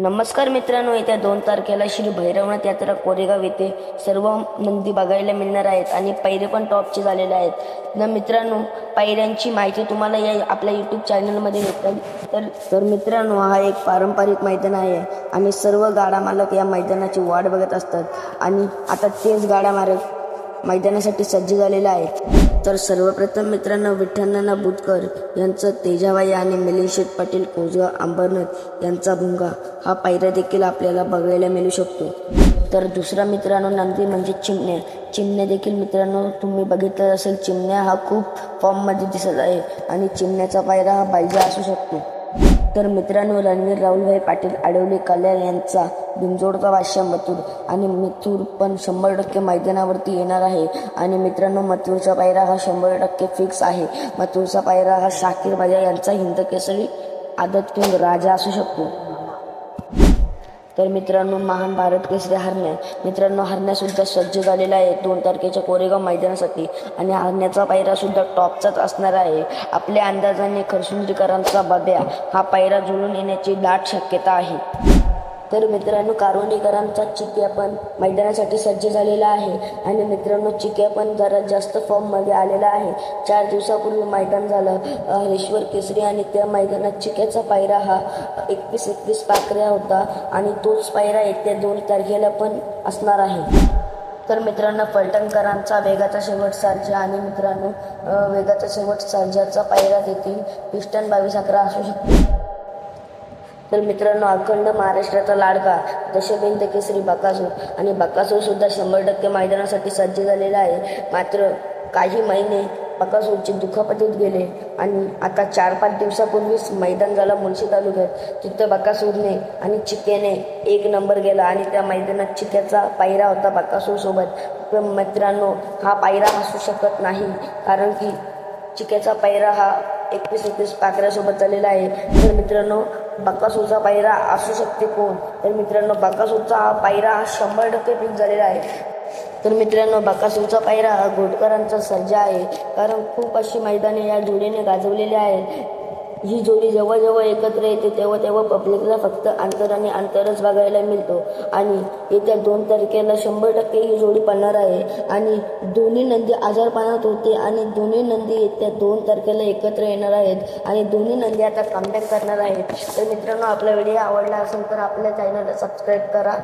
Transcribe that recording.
नमस्कार मित्रांनो येत्या दोन तारखेला श्री भैरवनाथ यात्रा कोरेगाव येथे सर्व नंदी बघायला मिळणार आहेत आणि पैरे पण टॉपचे झालेले आहेत. न मित्रांनो पैऱ्यांची माहिती तुम्हाला या आपल्या यूट्यूब चॅनलमध्ये भेटेल. तर तर मित्रांनो हा एक पारंपरिक मैदान आहे आणि सर्व गाडा मालक या मैदानाची वाट बघत असतात. आणि आता तेच गाडा मालक मैदानासाठी सज्ज झालेला आहे. तर सर्वप्रथम मित्रांनो विठ्ठलनाना बुतकर यांचं तेजाबाई आणि मिलिशेत पाटील कोजगा अंबरनाथ यांचा भुंगा हा पायऱ्या देखील आपल्याला बघायला मिळू शकतो. तर दुसरा मित्रांनो नंदी म्हणजे चिमण्या. चिमण्या देखील मित्रांनो तुम्ही बघितलं असेल चिमण्या हा खूप फॉर्ममध्ये दिसत आहे आणि चिमण्याचा पायरा हा बायजा असू शकतो. तर मित्रांनो रणवीर राहुलभाई पाटील आडवले कल्याण यांचा बिंजोडचा भाष्य मथुर आणि मिथुर पण शंभर टक्के मैदानावरती येणार आहे. आणि मित्रांनो मथुरचा पायरा हा शंभर टक्के फिक्स आहे. मथुरचा पायरा हा शाकीर बाजा यांचा हिंद केसरी आदत किंग राजा असू शकतो. तर मित्रांनो महान भारत केसरी हरण्या. मित्रांनो हरण्यासुद्धा सज्ज झालेला आहे दोन तारखेच्या कोरेगाव मैदानासाठी आणि हरण्याचा पायरासुद्धा टॉपचाच असणार आहे. आपल्या अंदाजाने खरसुंदीकरांचा बब्या हा पायरा जुळून येण्याची दाट शक्यता आहे. तर मित्रांनो कारवणीकरांचा चिक्या पण मैदानासाठी सज्ज झालेला आहे. आणि मित्रांनो चिक्या पण जरा जास्त फॉर्ममध्ये आलेला आहे. चार दिवसापूर्वी मैदान झालं. हरेश्वर केसरी आणि त्या मैदानात चिक्याचा पायरा हा एकवीस एकवीस पाकऱ्या होता. आणि तोच पायरा येत्या दोन तारखेला पण असणार आहे. तर मित्रांनो फलटणकरांचा वेगाचा शेवट सर्जा आणि मित्रांनो वेगाचा शेवट सर्जाचा पायरा देखील पिस्टन बावीस अकरा असू शकतो. तर मित्रांनो अखंड महाराष्ट्राचा लाडका दशबिंद केसरी बकासूर आणि बकासूरसुद्धा शंभर टक्के मैदानासाठी सज्ज झालेला आहे. मात्र काही महिने बकासूरचे दुखापतीत गेले आणि आता चार पाच दिवसापूर्वीच मैदान झाला मुळशी तालुक्यात. तिथं बकासूरने आणि चिक्याने एक नंबर गेला आणि त्या मैदानात चिक्याचा पायरा होता बकासूरसोबत. पण मित्रांनो हा पायरा असू शकत नाही कारण की चिक्याचा पायरा हा एकवीस एकवीस पाकऱ्यासोबत चाललेला आहे. तर मित्रांनो बकासूरचा पायरा असू शकते कोण? तर मित्रांनो बकासूरचा हा पायरा हा शंभर टक्के पीक झालेला आहे. तर मित्रांनो बकासूरचा पायरा हा घोटकरांचा सर्जा आहे. कारण खूप अशी मैदाने या जोडीने गाजवलेली आहेत. ही जोडी जेव्हा जेव्हा एकत्र येते तेव्हा तेव्हा पब्लिकला फक्त अंतर आणि अंतरच बघायला मिळतो. आणि येत्या दोन तारखेला शंभर टक्के ही जोडी पडणार आहे. आणि दोन्ही नंदी आजारपणात होते आणि दोन्ही नंदी येत्या दोन तारखेला एकत्र येणार आहेत. आणि दोन्ही नंदी आता कमबॅक करणार आहेत. तर मित्रांनो आपला व्हिडिओ आवडला असेल तर आपल्या चॅनलला सबस्क्राईब करा.